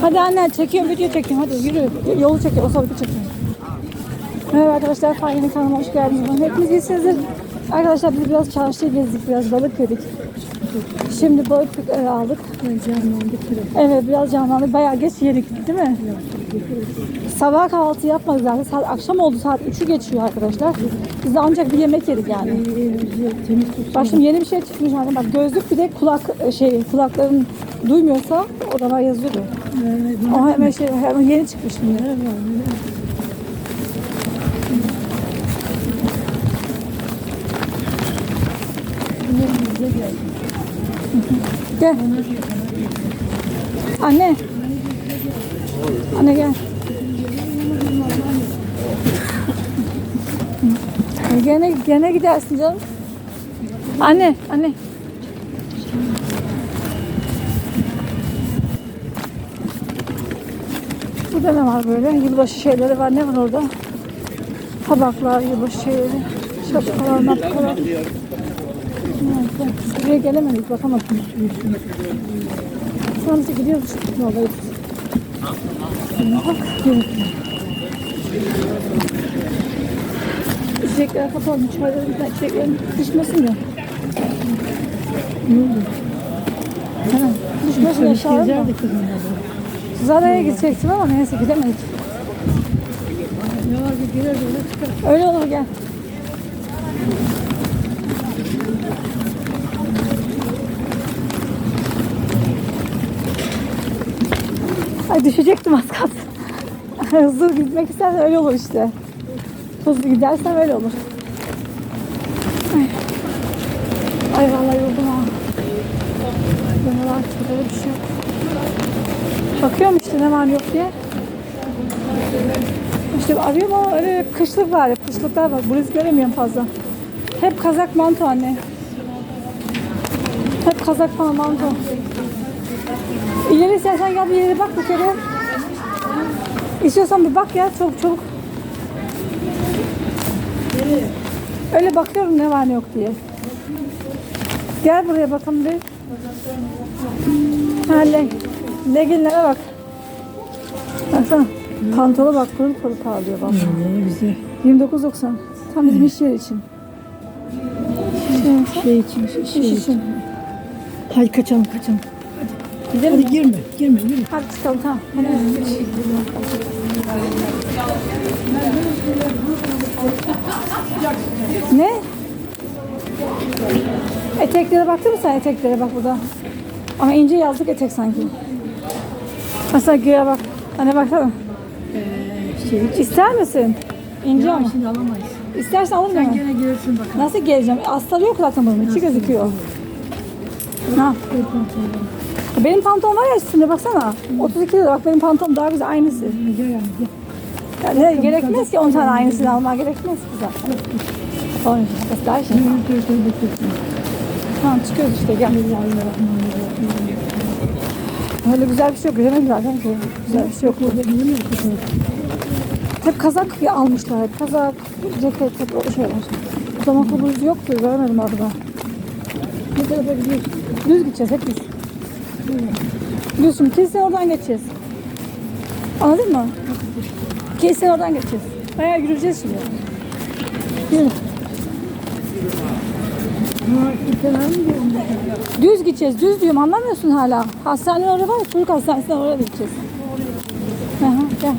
Hadi anne çekiyorum video çekiyorum hadi yürü. Yolu çekiyorum o sabiti çekiyorum. Merhaba arkadaşlar Fahin'in kanalıma hoş geldiniz. Hepiniz iyisinizdir. Arkadaşlar biz biraz çarşıya gezdik biraz balık yedik. Şimdi balık e, aldık. Evet biraz canlandık. Bayağı geç yedik değil mi? Sabah kahvaltı yapmadık zaten. Saat, akşam oldu saat 3'ü geçiyor arkadaşlar. Biz de ancak bir yemek yedik yani. Bak şimdi yeni bir şey çıkmış hani bak gözlük bir de kulak e, şey kulakların duymuyorsa o da var yazıyordu. O hemen şey hemen yeni çıkmış şimdi. Gel. Anne. Anne gel. Gene gene gidersin canım. Anne, anne. Burada ne var böyle? Yılbaşı şeyleri var. Ne var orada? Tabaklar, yılbaşı şeyleri. Şapkalar, mapkalar. Evet, Buraya gelemedik, bakamadık. Sadece gidiyoruz. Yoldayız. Bak, yürü. İçecekler kapalı. Çayların içeceklerin düşmesin ya. Hemen. Düşmesin aşağıya mı? Zara'ya gidecektim ama neyse gidemedik. Öyle olur gel. Ay düşecektim az kalsın. Hızlı gitmek istersen öyle olur işte. Hızlı gidersen öyle olur. Ay, Ay vallahi yoruldum ha. Buralar burada bir şey yok. Bakıyorum işte ne var yok diye. İşte arıyorum ama öyle kışlık var, kışlıklar var. Burası göremiyorum fazla. Hep kazak manto anne. Hep kazak falan manto. İleri istersen gel bir yere bak bir kere. İstiyorsan bir bak ya çabuk çabuk. Öyle bakıyorum ne var ne yok diye. Gel buraya bakalım bir. Ha, leg, leginlere bak. Baksana. Pantolona bak pırıl pırıl parlıyor bak. Ne güzel. 29.90. Tam bizim iş yeri için. Şey, Şey için, şey için. için. Hadi kaçalım kaçalım. Gidelim Hadi mi? girme, girme, girme. Hadi çıkalım tamam. Hadi. Ne? Eteklere baktın mı sen eteklere bak burada. Ama ince yazlık etek sanki. Mesela güya bak. Hani baksana. Şey, İster misin? İnce ama. şimdi alamayız. İstersen alır mı? Gene gelirsin bakalım. Nasıl geleceğim? Astarı yok zaten bunun. içi gözüküyor. Ha. Benim pantolon var ya üstünde baksana. 32 lira. Bak benim pantolon daha güzel. Aynısı. Gel yani gel. Yani ne- gerekmez ki 10 tane aynısını almak gerekmez ki zaten. Onun için işte daha şey. Tamam çıkıyoruz işte gel. Öyle güzel bir şey yok. Göremedim zaten ki. Güzel bir şey yok. Hep kazak almışlar. Kazak, ceket, hep o şeyler. O zaman kubuz yoktu. Göremedim orada. Ne tarafa gidiyoruz? Düz gideceğiz hep düz. Şimdi kesin oradan geçeceğiz. Anladın mı? Kesin oradan geçeceğiz. Bayağı yürüyeceğiz şimdi. Yürü. Düz gideceğiz. Düz diyorum anlamıyorsun hala. Hastane orada var. Çocuk hastanesine oraya gideceğiz. Aha, gel.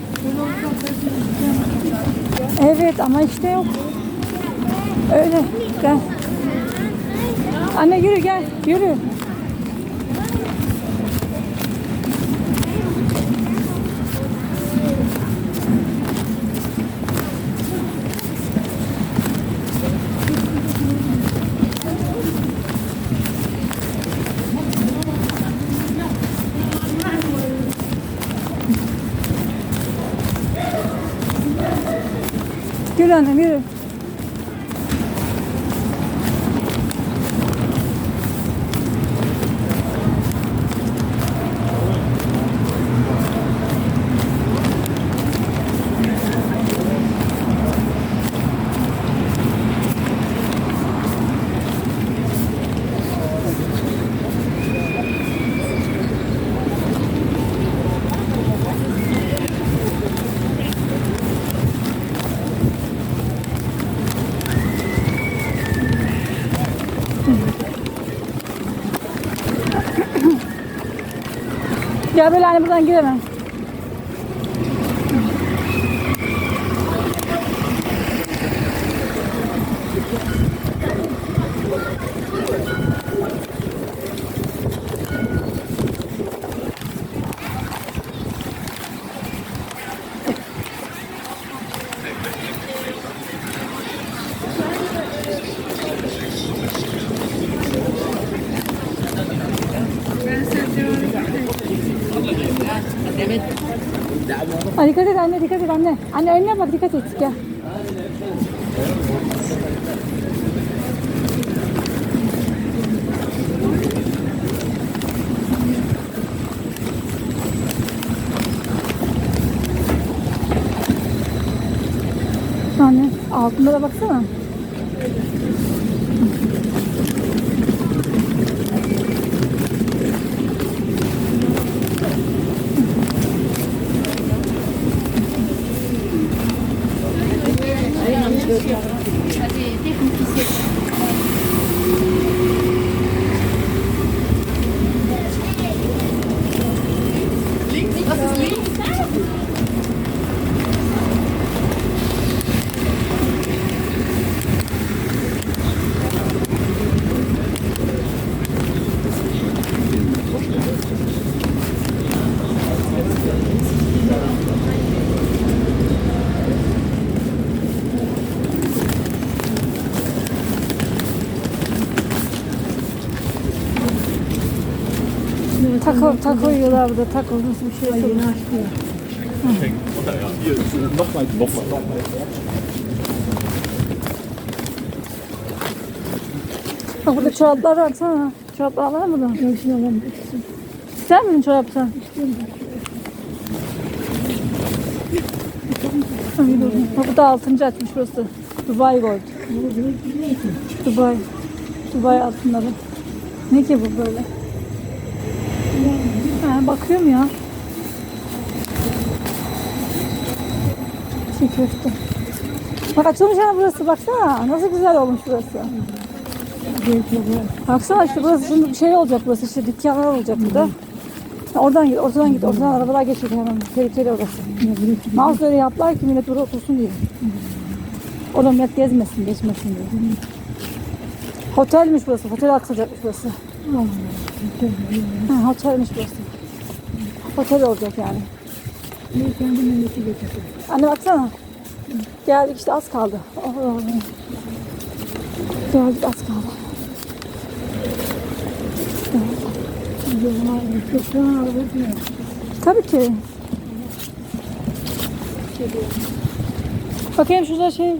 Evet ama işte yok. Öyle. Gel. Anne yürü gel. Yürü. Yürü annem. Gel böyle anne buradan giremem. Ay dikkat et anne dikkat et anne. Anne önüne bak dikkat et gel. Anne altında da baksana. 여기 taco yiyorlar burada. Nasıl bir şey? Nochmal. Bak burada çoraplar baksana. Çoraplar var mı burada? Yok şimdi alalım. İster misin? Ay, dur. Bak bu da altıncı açmış burası. Dubai Gold. Dubai. Dubai altınları. Ne ki bu böyle? Ha, bakıyorum ya. Çiğ köfte. Bak açılmış yani burası baksana. Nasıl güzel olmuş burası. Baksana işte burası şimdi bir şey olacak burası işte dükkanlar olacak burada. Oradan git, oradan git, oradan arabalar geçiyor hemen. Tehlikeli orası. Nasıl öyle yaptılar ki millet burada otursun diye. Orada millet gezmesin, geçmesin diye. Otelmiş burası, otel açılacakmış burası. Ha, otelmiş burası. Otel olacak yani. Bir kendi getirdim. Anne baksana. Geldik işte az kaldı. Oh, oh, oh. Geldik az kaldı. Tabii ki. Bakayım şurada şey